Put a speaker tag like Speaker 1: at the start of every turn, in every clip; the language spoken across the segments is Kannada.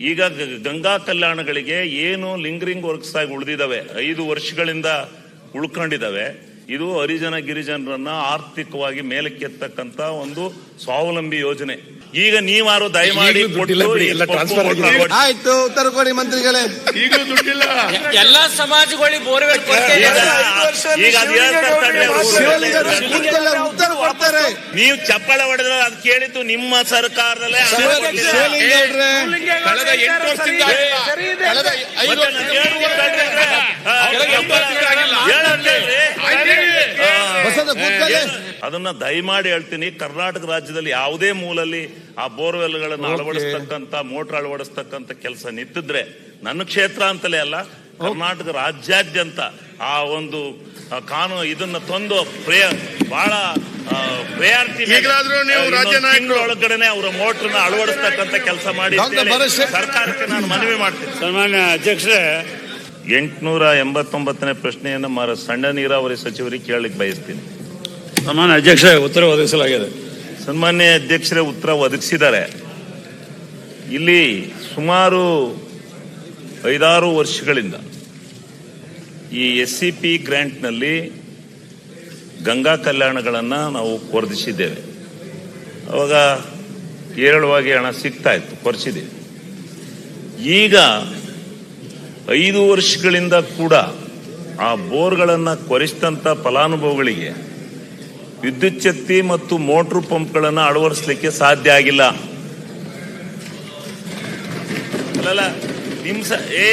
Speaker 1: ಈಗ ಗಂಗಾ ಕಲ್ಯಾಣಗಳಿಗೆ ಏನು ಲಿಂಗರಿಂಗ್ ವರ್ಕ್ಸ್ ಆಗಿ ಉಳಿದಿದ್ದಾವೆ? ಐದು ವರ್ಷಗಳಿಂದ ಉಳ್ಕೊಂಡಿದ್ದಾವೆ. ಇದು ಹರಿಜನ ಗಿರಿಜನರನ್ನ ಆರ್ಥಿಕವಾಗಿ ಮೇಲಕ್ಕೆತ್ತಕ್ಕಂತ ಒಂದು ಸ್ವಾವಲಂಬಿ ಯೋಜನೆ. ಈಗ ನೀವಾರು ದಯಮಾಡಿ
Speaker 2: ಆಯ್ತು ಉತ್ತರ ಕೊಡಿ ಮಂತ್ರಿಗಳೇ.
Speaker 3: ಈಗಲೂ ದುಡ್ಡಿಲ್ಲ.
Speaker 4: ಎಲ್ಲಾ ಸಮಾಜಗಳಿಗೆ ಬೋರ್ವೆಲ್
Speaker 1: ಈಗ. ಈಗ ನೀವು ಚಪ್ಪಳ ಹೊಡೆದ್ರೆ ಅದು ಕೇಳಿದ್ದು ನಿಮ್ಮ ಸರ್ಕಾರದಲ್ಲೇ
Speaker 3: ಕಳೆದ ಎಂಟು ವರ್ಷದಿಂದ ಆಗಿಲ್ಲ. ಕಳೆದ ಐದು
Speaker 1: ಮತ್ತೆ ನಾನು ಹೇಳ್ತೀನಿ ಕಣ್ರೀ. ಆ,
Speaker 3: ಕೆಳಗೆ ಎಂಟು ವರ್ಷದಿಂದ ಆಗಿಲ್ಲ.
Speaker 1: ಹೇಳಂತೇಳ್ರಿ.
Speaker 2: ಬಸದ ಕೂತ್ಕೊಳ್ಳಿ
Speaker 1: ಅದನ್ನ ದಯಮಾಡಿ ಹೇಳ್ತೀನಿ ಕರ್ನಾಟಕ ರಾಜ್ಯದಲ್ಲಿ ಯಾವುದೇ ಮೂಲಲ್ಲಿ ಆ ಬೋರ್ವೆಲ್ಗಳನ್ನು ಅಳವಡಿಸ್ತಕ್ಕಂತ ಮೋಟರ್ ಅಳವಡಿಸ್ತಕ್ಕಂತ ಕೆಲಸ ನಿಂತಿದ್ರೆ ನನ್ನ ಕ್ಷೇತ್ರ ಅಂತಲೇ ಅಲ್ಲ ಕರ್ನಾಟಕ ರಾಜ್ಯಾದ್ಯಂತ ಆ ಒಂದು ಕಾನೂನು ಇದನ್ನ ತಂದು ಪ್ರೇ ಬಹಳ ಪ್ರಯಾರಿಟಿ ಒಳಗಡೆನೆ ಅವರ ಮೋಟರ್ನ ಅಳವಡಿಸ್ತಕ್ಕಂತ ಕೆಲಸ ಮಾಡಿ ಅಂತ ಹೇಳಿ ಸರ್ಕಾರಕ್ಕೆ ನಾನು ಮನವಿ ಮಾಡ್ತೀನಿ.
Speaker 5: ಸನ್ಮಾನ್ಯ ಅಧ್ಯಕ್ಷರೇ.
Speaker 1: ಎಂಟುನೂರ ಎಂಬತ್ತೊಂಬತ್ತನೇ ಪ್ರಶ್ನೆಯನ್ನು ಮಾರ ಸಣ್ಣ ನೀರಾವರಿ ಸಚಿವರಿಗೆ ಕೇಳಲಿಕ್ಕೆ ಬಯಸ್ತೀನಿ.
Speaker 5: ಸನ್ಮಾನ್ಯ ಅಧ್ಯಕ್ಷರೇ, ಉತ್ತರ ಒದಗಿಸಲಾಗಿದೆ.
Speaker 1: ಸನ್ಮಾನ್ಯ ಅಧ್ಯಕ್ಷರೇ, ಉತ್ತರ ಒದಗಿಸಿದ್ದಾರೆ. ಇಲ್ಲಿ ಸುಮಾರು ಐದಾರು ವರ್ಷಗಳಿಂದ ಈ ಎಸ್ ಸಿ ಪಿ ಗ್ರ್ಯಾಂಟ್ನಲ್ಲಿ ಗಂಗಾ ಕಲ್ಯಾಣಗಳನ್ನು ನಾವು ಕೊರದಿಸಿದ್ದೇವೆ ಅವಾಗ ಹೇರಳವಾಗಿ ಹಣ ಸಿಗ್ತಾ ಇತ್ತು ಕೊರಿಸಿದೆ ಈಗ ಐದು ವರ್ಷಗಳಿಂದ ಕೂಡ ಆ ಬೋರ್ಗಳನ್ನು ಕೊರೆಸಿದಂಥ ಫಲಾನುಭವಿಗಳಿಗೆ ವಿದ್ಯುತ್ ಶಕ್ತಿ ಮತ್ತು ಮೋಟ್ರು ಪಂಪ್ಗಳನ್ನು ಅಳವಡಿಸಲಿಕ್ಕೆ ಸಾಧ್ಯ ಆಗಿಲ್ಲ. ಅಲ್ಲಲ್ಲ ನಿಮ್ ಏ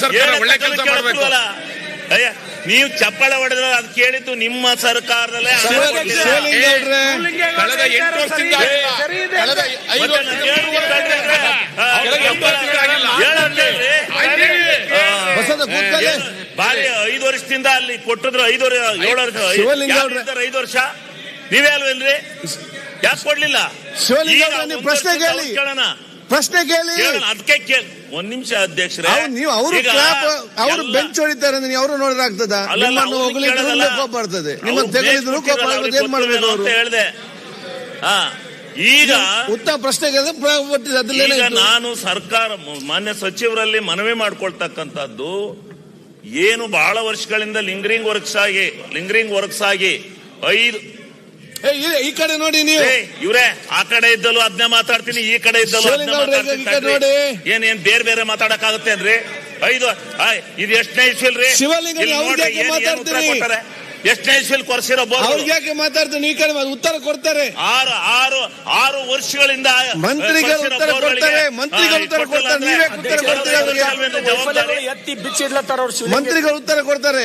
Speaker 1: ಸರ್ಕಾರ
Speaker 3: ಒಳ್ಳೆ. ಕೆಲಸ ಮಾಡ್ಬೇಕು.
Speaker 1: ನೀವು ಚಪ್ಪಳ ಹೊಡೆದ್ರೆ ಅದು ಕೇಳಿದ್ದು ನಿಮ್ಮ ಸರ್ಕಾರದಲ್ಲೇ
Speaker 2: ಬಾಲ್ಯ.
Speaker 3: ಕಳೆದ ಎಂಟು ವರ್ಷದಿಂದ. ಕಳೆದ ಐದು
Speaker 1: ಬಾರಿ ಐದು ವರ್ಷದಿಂದ ಅಲ್ಲಿ ಕೊಟ್ಟಿದ್ರು ಐದು ಏಳು ವರ್ಷ. ಐದು ವರ್ಷ? ನೀವೇ ಅಲ್ವೇನ್ರಿ? ಯಾಕೆ ಕೊಡ್ಲಿಲ್ಲ?
Speaker 2: ಪ್ರಶ್ನೆ ಕೇಳಿ.
Speaker 1: ಕೇಳೋಣ.
Speaker 2: ಪ್ರಶ್ನೆ ಕೇಳಿ.
Speaker 1: ಅದಕ್ಕೆ ಕೇಳಿ ಒಂದ್ ನಿಮಿಷ ಅಧ್ಯಕ್ಷರೇ.
Speaker 2: ನೀವು ಅವರು ಕ್ಲಾಪ್ ಅವರು ಬೆಂಚ್ ಹೊಡಿತಾರೆ ಅಂದ್ರೆ ಅವರು ನೋಡಿದ್ರೆ ಆಗ್ತದ? ನಿಮ್ಮನ್ನು
Speaker 1: ಅವ್ರಿಗೆ
Speaker 2: ಕೋಪ ಬರ್ತದೆ. ನಿಮ್ಮ ತೆಗೆದಿದ್ರು ಕೋಪ ಬರ್ತದೆ ಏನ್ ಮಾಡ್ಬೇಕು ಅವರು
Speaker 1: ಅಂತ ಹೇಳ್ದೆ. ಹಾ ಈಗ
Speaker 2: ಉತ್ತಮ ಪ್ರಶ್ನೆಗೆ
Speaker 1: ಈಗ ನಾನು ಸರ್ಕಾರ ಮಾನ್ಯ ಸಚಿವರಲ್ಲಿ ಮನವಿ ಮಾಡ್ಕೊಳ್ತಕ್ಕಂಥದ್ದು ಏನು ಬಹಳ ವರ್ಷಗಳಿಂದ ಲಿಂಗರಿಂಗ್ ವರ್ಕ್ಸ್ ಆಗಿ ಲಿಂಗರಿಂಗ್ ವರ್ಕ್ಸ್ ಆಗಿ ಐದು
Speaker 2: ಈ- ಈ ಕಡೆ ನೋಡಿ ನೀವು.
Speaker 1: ಏ, ಇವ್ರೇ ಆ ಕಡೆ ಇದ್ದಲು ಅದನ್ನೇ ಮಾತಾಡ್ತೀನಿ ಈ ಕಡೆ ಇದ್ದಲು
Speaker 2: ಶಿವಲಿಂಗ
Speaker 1: ಮಾತಾಡ್ತೀನಿ
Speaker 2: ಈ ಕಡೆ ನೋಡಿ.
Speaker 1: ಏನ್ ಏನ್ ಬೇರೆ ಬೇರೆ ಮಾತಾಡಕ್ಕಾಗುತ್ತೆ ಅನ್ರಿ ಐದು ಆಯ್, ಇದು ಎಷ್ಟನೇ ಇಸ್ವಿಲ್ರಿ? ಕೊಟ್ಟಾರೆ ಎಷ್ಟನೇ ಇಸ್ವಿಲ್ ಕೊರ್ಸಿರೋ
Speaker 2: ಅವ್ರಿಗೆ ಯಾಕೆ ಮಾತಾಡ್ತಾರೆ ಈ ಕಡೆ ಉತ್ತರ ಕೊಡ್ತಾರೆ.
Speaker 1: ಆರು ಆರು ಆರು ವರ್ಷಗಳಿಂದ
Speaker 2: ಮಂತ್ರಿಗಳು ಉತ್ತರ ಕೊಡ್ತಾರೆ, ಮಂತ್ರಿಗಳು ಉತ್ತರ ಕೊಡ್ತಾರೆ, ನೀವೇ ಉತ್ತರ ಕೊಡ್ತೀರಾ
Speaker 4: ಎತ್ತಿ ಬಿಚ್ಚಿಡ್ಲತ್ತಾರ.
Speaker 2: ಮಂತ್ರಿಗಳು ಉತ್ತರ ಕೊಡ್ತಾರೆ.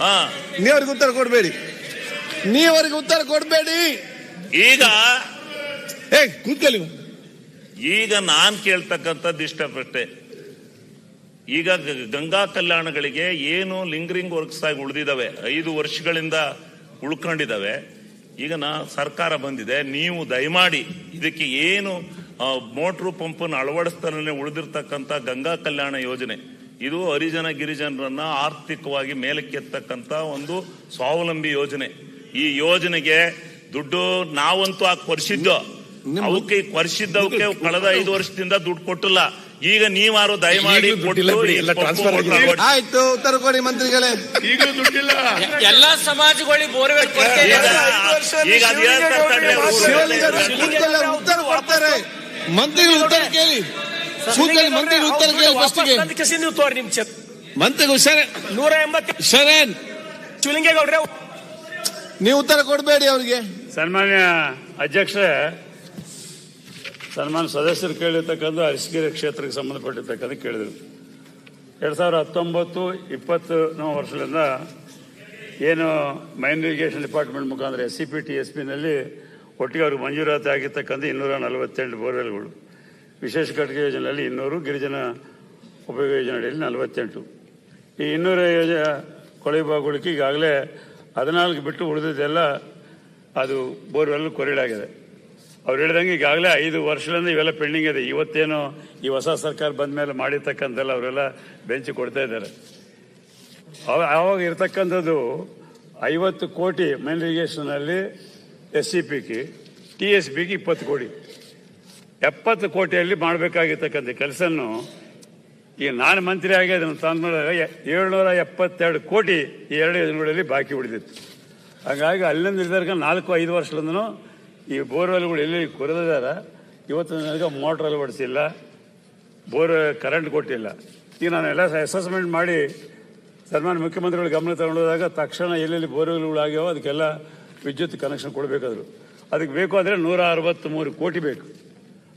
Speaker 1: ಹಾ.
Speaker 2: ನೀವರಿಗೆ ಉತ್ತರ ಕೊಡ್ಬೇಡಿ. ನೀವರಿಗೆ ಉತ್ತರ ಕೊಡಬೇಡಿ.
Speaker 1: ಈಗ
Speaker 2: ಏ ಕೂತ್ಕೊಳ್ಳಿ.
Speaker 1: ಈಗ ನಾನ್ ಕೇಳ್ತಕ್ಕಂಥದ್ದು ಇಷ್ಟಪಟ್ಟೆ ಈಗ ಗಂಗಾ ಕಲ್ಯಾಣಗಳಿಗೆ ಏನು ಲಿಂಗರಿಂಗ್ ವರ್ಕ್ಸ್ ಆಗಿ ಉಳಿದಿದ್ದಾವೆ ಐದು ವರ್ಷಗಳಿಂದ ಉಳ್ಕೊಂಡಿದ್ದಾವೆ ಈಗ ನಾ ಸರ್ಕಾರ ಬಂದಿದೆ ನೀವು ದಯಮಾಡಿ ಇದಕ್ಕೆ ಏನು ಮೋಟ್ರು ಪಂಪನ್ನು ಅಳವಡಿಸ್ತಾನೆ ಉಳಿದಿರ್ತಕ್ಕಂಥ ಗಂಗಾ ಕಲ್ಯಾಣ ಯೋಜನೆ. ಇದು ಹರಿಜನ ಗಿರಿಜನರನ್ನ ಆರ್ಥಿಕವಾಗಿ ಮೇಲಕ್ಕೆತ್ತಕ್ಕಂಥ ಒಂದು ಸ್ವಾವಲಂಬಿ ಯೋಜನೆ. ಈ ಯೋಜನೆಗೆ ದುಡ್ಡು ನಾವಂತೂ ಆ ಕೊರ್ಸಿದ್ದು. ಅವಕ್ಕೆ ಕೊರ್ಸಿದ್ದವಕ್ಕೆ ಕಳೆದ ಐದು ವರ್ಷದಿಂದ ದುಡ್ಡು ಕೊಟ್ಟಿಲ್ಲ. ಈಗ ನೀವಾರು ದಯಮಾಡಿ.
Speaker 2: ಆಯ್ತು. ಉತ್ತರ ಕೊಡಿ ಮಂತ್ರಿಗಳೇ.
Speaker 3: ಈಗ ದುಡ್ಡಿಲ್ಲ.
Speaker 4: ಎಲ್ಲಾ ಸಮಾಜಗಳಿಗೆ ಬೋರ್ವೆಲ್
Speaker 2: ಉತ್ತರ ಕೊಡ್ತಾರೆ ಮಂತ್ರಿಗಳು ಉತ್ತರ ಕೇಳಿ. ಸೂಚನೆ ಮಂತ್ರಿಗಳು ಉತ್ತರ ಕೇಳಿ ಫಸ್ಟ್ಗೆ.
Speaker 6: ನೀವು ತೋರಿ ನಿಮ್ ಚೆಕ್.
Speaker 2: ಮಂತ್ರಿಗಳು ಸರಿ
Speaker 6: ನೂರ ಎಂಬತ್ತು
Speaker 2: ಶರಣ್
Speaker 6: ಶಿವಲಿಂಗೇಗೌಡ್ರೆ
Speaker 2: ನೀವು ಉತ್ತರ ಕೊಡಬೇಡಿ ಅವ್ರಿಗೆ.
Speaker 5: ಸನ್ಮಾನ್ಯ ಅಧ್ಯಕ್ಷರೇ, ಸನ್ಮಾನ್ಯ ಸದಸ್ಯರು ಕೇಳಿರ್ತಕ್ಕಂಥ ಅರಸೀಕೆರೆ ಕ್ಷೇತ್ರಕ್ಕೆ ಸಂಬಂಧಪಟ್ಟಿರ್ತಕ್ಕಂಥ ಕೇಳಿದರು. ಎರಡು ಸಾವಿರದ ಹತ್ತೊಂಬತ್ತು ಇಪ್ಪತ್ತು ವರ್ಷದಿಂದ ಏನು ಮೈನ್ ಇರಿಗೇಷನ್ ಡಿಪಾರ್ಟ್ಮೆಂಟ್ ಮುಖಾಂತರ S C P T S ಪಿನಲ್ಲಿ ಒಟ್ಟಿಗೆ ಅವ್ರಿಗೆ ಮಂಜೂರಾತಿ ಆಗಿರ್ತಕ್ಕಂಥ ಇನ್ನೂರ ನಲವತ್ತೆಂಟು ಬೋರ್ವೆಲ್ಗಳು. ವಿಶೇಷ ಘಟಕ ಯೋಜನೆಯಲ್ಲಿ ಇನ್ನೂರು, ಗಿರಿಜನ ಉಪಯೋಗ ಅಡಿಯಲ್ಲಿ ನಲವತ್ತೆಂಟು. ಈ ಇನ್ನೂರ ಯೋಜ ಕೊಳವೆ ಈಗಾಗಲೇ ಹದಿನಾಲ್ಕು ಬಿಟ್ಟು ಉಳಿದಿದ್ದೆಲ್ಲ ಅದು ಬೋರ್ವೆಲ್ ಕೊರಿಡಾಗಿದೆ ಅವ್ರು ಹೇಳಿದಂಗೆ ಈಗಾಗಲೇ ಐದು ವರ್ಷದಿಂದ ಇವೆಲ್ಲ ಪೆಂಡಿಂಗ್ ಇದೆ. ಇವತ್ತೇನೋ ಈ ಹೊಸ ಸರ್ಕಾರ ಬಂದ ಮೇಲೆ ಮಾಡಿರ್ತಕ್ಕಂಥೆಲ್ಲ ಅವರೆಲ್ಲ ಬೆಂಚ್ ಕೊಡ್ತಾ ಇದ್ದಾರೆ. ಆವಾಗ ಇರತಕ್ಕಂಥದ್ದು ಐವತ್ತು ಕೋಟಿ ಮೈನ್ ಇರಿಗೇಷನಲ್ಲಿ ಎಸ್ ಸಿ ಪಿಗೆ, ಟಿ ಎಸ್ ಬಿಗೆ ಇಪ್ಪತ್ತು ಕೋಟಿ. ಎಪ್ಪತ್ತು ಕೋಟಿಯಲ್ಲಿ ಮಾಡಬೇಕಾಗಿರ್ತಕ್ಕಂಥ ಕೆಲಸನ್ನು ಈಗ ನಾನು ಮಂತ್ರಿ ಆಗಿ ಏಳ್ನೂರ ಎಪ್ಪತ್ತೆರಡು ಕೋಟಿ ಈ ಎರಡು ದಿನಗಳಲ್ಲಿ ಬಾಕಿ ಉಳಿದಿತ್ತು. ಹಾಗಾಗಿ ಅಲ್ಲಿಂದ ಇದ್ದಾಗ ನಾಲ್ಕು, ಐದು ವರ್ಷದಿಂದನೂ ಈ ಬೋರ್ವೆಲ್ಗಳು ಎಲ್ಲಿ ಕೊರೆದಿದ್ದಾರೆ ಇವತ್ತು ನನಗೆ ಮೋಟ್ರ್ ಅಳವಡಿಸಿಲ್ಲ, ಬೋರ್ ಕರೆಂಟ್ ಕೊಟ್ಟಿಲ್ಲ. ಈಗ ನಾನು ಎಲ್ಲ ಅಸೆಸ್ಮೆಂಟ್ ಮಾಡಿ ಸನ್ಮಾನ್ಯ ಮುಖ್ಯಮಂತ್ರಿಗಳು ಗಮನ ತಗೊಂಡೋದಾಗ ತಕ್ಷಣ ಎಲ್ಲೆಲ್ಲಿ ಬೋರ್ವೆಲ್ಗಳು ಆಗ್ಯಾವೋ ಅದಕ್ಕೆಲ್ಲ ವಿದ್ಯುತ್ ಕನೆಕ್ಷನ್ ಕೊಡಬೇಕಾದ್ರು. ಅದಕ್ಕೆ ಬೇಕು ಅಂದರೆ ನೂರ ಅರವತ್ತ್ಮೂರು ಕೋಟಿ ಬೇಕು.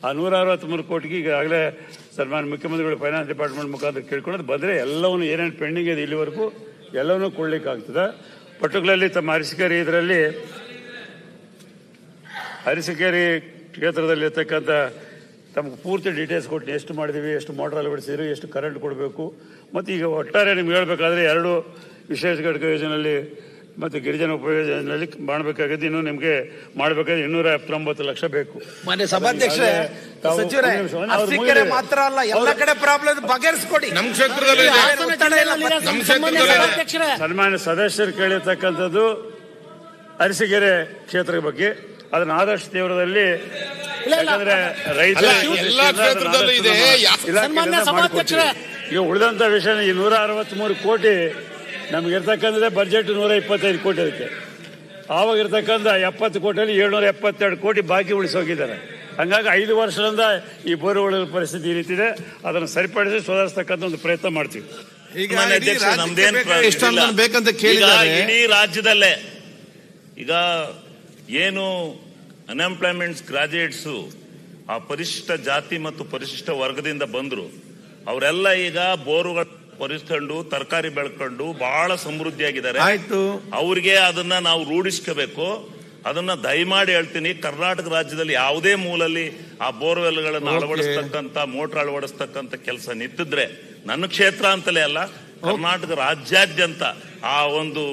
Speaker 5: ಆ ನೂರ ಅರವತ್ತ್ಮೂರು ಕೋಟಿಗೆ ಈಗಾಗಲೇ ಸನ್ಮಾನ್ಯ ಮುಖ್ಯಮಂತ್ರಿಗಳು ಫೈನಾನ್ಸ್ ಡಿಪಾರ್ಟ್ಮೆಂಟ್ ಮುಖಾಂತರ ಕೇಳ್ಕೊಳ್ಳೋದು ಬಂದರೆ ಎಲ್ಲವನ್ನು ಏನೇನು ಪೆಂಡಿಂಗ್ ಇದೆ ಇಲ್ಲಿವರೆಗೂ ಎಲ್ಲವನ್ನೂ ಕೊಡ್ಲಿಕ್ಕಾಗ್ತದೆ. ಪರ್ಟಿಕ್ಯುಲರ್ಲಿ ತಮ್ಮ ಅರಸಿಕೆರೆ ಇದರಲ್ಲಿ ಅರಸಿಕೆರೆ ಕ್ಷೇತ್ರದಲ್ಲಿ ಇರ್ತಕ್ಕಂಥ ತಮಗೆ ಪೂರ್ತಿ ಡೀಟೇಲ್ಸ್ ಕೊಟ್ಟು ಎಷ್ಟು ಮಾಡಿದ್ದೀವಿ ಎಷ್ಟು ಮೋಟರ್ ಅಳವಡಿಸಿದ್ರು ಎಷ್ಟು ಕರೆಂಟ್ ಕೊಡಬೇಕು. ಮತ್ತು ಈಗ ಒಟ್ಟಾರೆ ನಿಮ್ಗೆ ಹೇಳಬೇಕಾದ್ರೆ ಎರಡು ವಿಶೇಷ ಘಟಕ ಯೋಜನೆಯಲ್ಲಿ ಮತ್ತು ಗಿರಿಜನ ಉಪಯೋಜನೆಯಲ್ಲಿ ಮಾಡಬೇಕಾಗಿದ್ದು ಇನ್ನೂ ನಿಮಗೆ ಮಾಡಬೇಕಾದ್ರೆ ಇನ್ನೂರ ಎಪ್ಪತ್ತೊಂಬತ್ತು ಲಕ್ಷ ಬೇಕು.
Speaker 7: ಮಾನ್ಯ ಸಭಾಧ್ಯಕ್ಷರೇ ಸಚಿವರೇ ಅರಸೀಕೆರೆ ಮಾತ್ರ ಅಲ್ಲ ಎಲ್ಲ ಕಡೆ ಪ್ರಾಬ್ಲಮ್ ಬಗೆಹರಿಸ್ಕೊಡಿ.
Speaker 3: ನಮ್ಮ ಕ್ಷೇತ್ರದಲ್ಲಿ. ನಮ್ಮ ಕ್ಷೇತ್ರದಲ್ಲಿ.
Speaker 5: ಸನ್ಮಾನ್ಯ ಸದಸ್ಯರು ಕೇಳಿರ್ತಕ್ಕಂಥದ್ದು ಅರಸೀಕೆರೆ ಕ್ಷೇತ್ರದ ಬಗ್ಗೆ. ಅದನ್ನ ಆದಷ್ಟು ತೀವ್ರದಲ್ಲಿ ಯಾಕಂದ್ರೆ ರೈತರ. ಈಗ ಉಳಿದಂತ ವಿಷಯ ಈ ನೂರ ಅರವತ್ಮೂರು ಕೋಟಿ ನಮ್ಗೆ ಇರ್ತಕ್ಕಂಥದ್ದೇ ಬಜೆಟ್ ನೂರ ಇಪ್ಪತ್ತೈದು ಕೋಟಿ ಅದಕ್ಕೆ. ಆವಾಗ ಇರ್ತಕ್ಕಂಥ ಎಪ್ಪತ್ತು ಕೋಟಿಯಲ್ಲಿ ಏಳ್ನೂರ ಎಪ್ಪತ್ತೆರಡು ಕೋಟಿ ಬಾಕಿ ಉಳಿಸೋಗಿದ್ದಾರೆ. ಹಂಗಾಗಿ ಐದು ವರ್ಷದಿಂದ ಈ ಬೋರುಗಳ ಪರಿಸ್ಥಿತಿ ಈ ರೀತಿ ಇದೆ ಅದನ್ನು ಸರಿಪಡಿಸಿ ಸುಧಾರಿಸ್ತಕ್ಕಂಥ ಒಂದು ಪ್ರಯತ್ನ ಮಾಡ್ತೀವಿ.
Speaker 2: ಇಡೀ
Speaker 1: ರಾಜ್ಯದಲ್ಲೇ ಈಗ ಏನು ಅನ್ಎಂಪ್ಲಾಯ್ಮೆಂಟ್ಸ್ ಗ್ರಾಜುಯೇಟ್ಸು ಆ ಪರಿಶಿಷ್ಟ ಜಾತಿ ಮತ್ತು ಪರಿಶಿಷ್ಟ ವರ್ಗದಿಂದ ಬಂದ್ರು ಅವರೆಲ್ಲ ಈಗ ಬೋರುಗಳ ಪರಿಸ್ಕೊಂಡು ತರಕಾರಿ ಬೆಳ್ಕೊಂಡು ಬಹಳ ಸಮೃದ್ಧಿಯಾಗಿದ್ದಾರೆ.
Speaker 2: ಆಯ್ತು.
Speaker 1: ಅವ್ರಿಗೆ ಅದನ್ನ ನಾವು ರೂಢಿಸ್ಕೋಬೇಕು. ಅದನ್ನ ದಯಮಾಡಿ ಹೇಳ್ತೀನಿ ಕರ್ನಾಟಕ ರಾಜ್ಯದಲ್ಲಿ ಯಾವುದೇ ಮೂಲಲ್ಲಿ ಆ ಬೋರ್ವೆಲ್ಗಳನ್ನು. ಅಳವಡಿಸ್ತಕ್ಕಂತ ಮೋಟರ್ ಅಳವಡಿಸ್ತಕ್ಕಂತ ಕೆಲಸ ನಿಂತಿದ್ರೆ ನನ್ನ ಕ್ಷೇತ್ರ ಅಂತಲೇ ಅಲ್ಲ ಕರ್ನಾಟಕ ರಾಜ್ಯಾದ್ಯಂತ ಆ ಒಂದು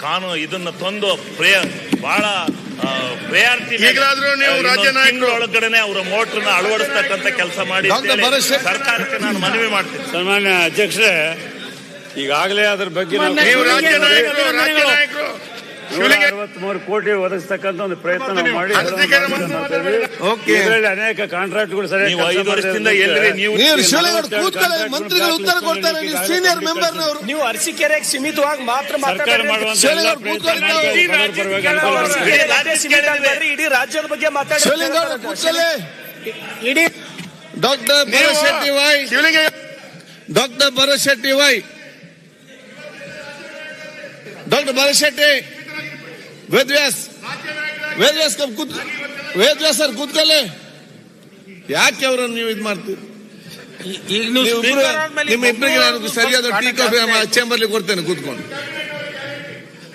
Speaker 1: ಕಾನೂನು ಇದನ್ನ ತಂದು ಪ್ರೇ ಬಹಳ
Speaker 3: ಈಗಲಾದ್ರೂ ನೀವು ರಾಜ್ಯ ನಾಯಕರು-
Speaker 1: ಒಳಗಡೆನೆ ಅವರ ಮೋಟರ್ನ ಅಳವಡಿಸ್ತಕ್ಕಂತ ಕೆಲಸ ಮಾಡಿ ಸರ್ಕಾರಕ್ಕೆ ನಾನು ಮನವಿ ಮಾಡ್ತೀನಿ.
Speaker 5: ಸನ್ಮಾನ್ಯ ಅಧ್ಯಕ್ಷರೇ ಈಗಾಗಲೇ ಅದ್ರ ಬಗ್ಗೆ ನಾವು
Speaker 3: ರಾಜ್ಯ ನಾಯಕರು ರಾಜ್ಯ ನಾಯಕರು.
Speaker 5: ಅರವತ್ಮೂರು ಕೋಟಿ ಒದಗಿಸ್ತಕ್ಕಂಥ ಒಂದು ಪ್ರಯತ್ನ ಮಾಡಿ. ಇದರಲ್ಲಿ ಅನೇಕ ಕಾಂಟ್ರಾಕ್ಟ್ಗಳು ಸರಿ
Speaker 1: ಐದು ವರ್ಷದಿಂದ
Speaker 5: ಇದ್ದಾರೆ.
Speaker 1: ನೀವು
Speaker 2: ಮಂತ್ರಿಗಳು ಉತ್ತರ ಕೊಡ್ತಾರೆ ನೀವು ಸೀನಿಯರ್ ಮೆಂಬರ್
Speaker 6: ನೀವು ಅರಸೀಕೆರೆಗೆ ಸೀಮಿತವಾಗಿ ಮಾತ್ರ
Speaker 5: ಎಲ್ಲ.
Speaker 6: ಇಡೀ ರಾಜ್ಯದ ಬಗ್ಗೆ ಮಾತಾಡಿ
Speaker 2: ಡಾಕ್ಟರ್ ಭರಶೆಟ್ಟಿ ಶೆಟ್ಟಿ ವೈ. ಡಾಕ್ಟರ್ ಭರಶೆಟ್ಟಿ ಶೆಟ್ಟಿ ವೈ. ಡಾಕ್ಟರ್ ಭರತ್ ಶೆಟ್ಟಿ ವೇದವ್ಯಾಸ್ ವೇದವ್ಯಾಸ್ ವ್ಯಾಸ್ ಕೂತ್ ವೇದವ್ಯಾಸ್ ಸರ್ ಕೂತ್ಕೊಳ್ಳಿ ಯಾಕೆ ಅವರನ್ನು ನೀವು ಇದು ಮಾಡ್ತೀರಿ?
Speaker 7: ಈಗ ನೀವು
Speaker 2: ನಿಮ್ಮ ಇಬ್ಬರಿಗೆ ನಾನು ಸರಿಯಾದ ಟೀ ಕಾಫಿ
Speaker 7: ಚೇಂಬರ್
Speaker 2: ಚೇಂಬರ್ಲಿ ಕೊಡ್ತೇನೆ ಕೂತ್ಕೊಂಡು.